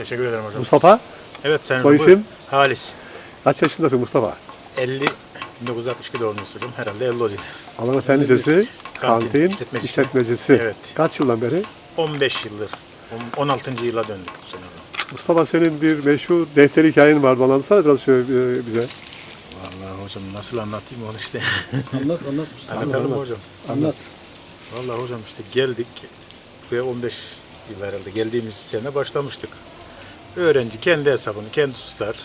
Teşekkür ederim hocam. Mustafa, Evet sen Soy isim? Halis. kaç yaşındasın Mustafa? 50 1962 doğumluyuz hocam. Herhalde 50 oluyor. Alanı Fen Lisesi, Kantin kantin, işletmecisi. işletmecisi. Evet. Kaç yıldan beri? 15 yıldır. on- 16. yıla döndük bu sene. Mustafa senin bir meşhur defter hikayen vardı. Anlatsana biraz şöyle e, bize. Vallahi hocam nasıl anlatayım onu işte. Anlat anlat Mustafa. Anlatalım hocam. Anlat. Vallahi hocam işte geldik. Buraya 15 yıl herhalde geldiğimiz sene başlamıştık. Öğrenci kendi hesabını kendi tutar.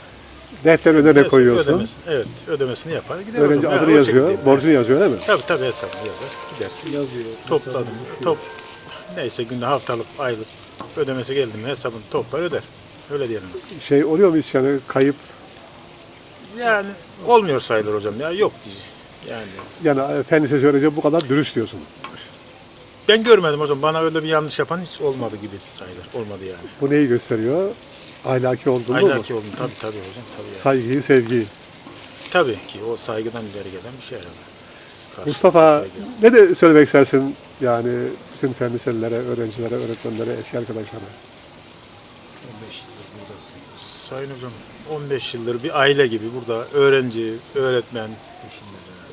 Defter önüne Neyse, koyuyorsun. Ödemesini, evet ödemesini yapar. Gider Öğrenci adını o yazıyor, şekilde. borcunu yazıyor değil mi? Tabii tabii hesabını yazar. Gider. Yazıyor. Topladım. Top, neyse günde haftalık, aylık ödemesi geldi mi hesabını toplar öder. Öyle diyelim. Şey oluyor mu hiç yani kayıp? Yani olmuyor sayılır hocam ya yok diye. Yani Yani e, Fen Lisesi öğrenci bu kadar dürüst diyorsun. ben görmedim hocam. Bana öyle bir yanlış yapan hiç olmadı gibi sayılır. Olmadı yani. Bu neyi gösteriyor? Ahlaki olduğunu mu? Ahlaki oldum tabii tabii hocam. Tabii, yani. Saygıyı, sevgiyi. tabii ki o saygıdan ileri gelen bir şey herhalde. Mustafa saygı. ne de söylemek istersin yani bütün fen liselilere, öğrencilere, öğretmenlere, eski arkadaşlara? 15 yıldır buradasın. Sayın hocam 15 yıldır bir aile gibi burada öğrenci, öğretmen,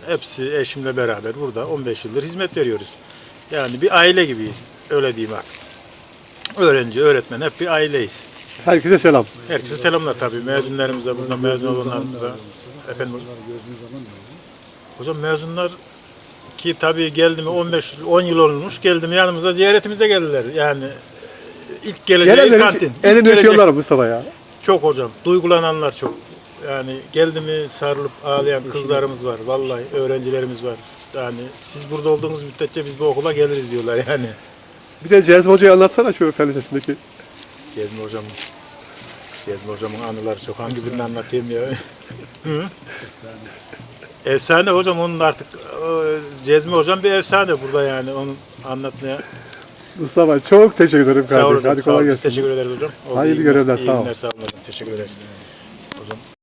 hepsi eşimle beraber burada 15 yıldır hizmet veriyoruz. Yani bir aile gibiyiz. Öyle diyeyim artık. Öğrenci, öğretmen hep bir aileyiz. Herkese selam. Herkese selamlar tabii. Mezunlarımıza, burada mezun olanlarımıza. Efendim hocam. Mezunlar ki tabii geldi mi 15 10 yıl olmuş geldi mi yanımıza ziyaretimize geldiler. Yani ilk kantin. hiç İlk elini gelecek- öpüyorlar Mustafa ya. Çok hocam. Duygulananlar çok. Yani geldi mi sarılıp ağlayan kızlarımız var. Vallahi öğrencilerimiz var. Yani siz burada olduğunuz müddetçe biz bu okula geliriz diyorlar yani. Bir de Cezmi Hoca'yı anlatsana şu fen lisesindeki. Cezmi hocam Cezmi hocamın anıları çok. Hangi birini anlatayım ya? Hı? efsane hocam onun artık Cezmi hocam bir efsane burada yani onun anlatmaya. Mustafa çok teşekkür ederim Sağ olun kardeşim. Hadi sağ olun. kolay Biz gelsin. Teşekkür ederiz hocam. Oldu, Hayırlı iyi günler, görevler, iyi sağ ol. günler, sağ olun. Teşekkür ederiz.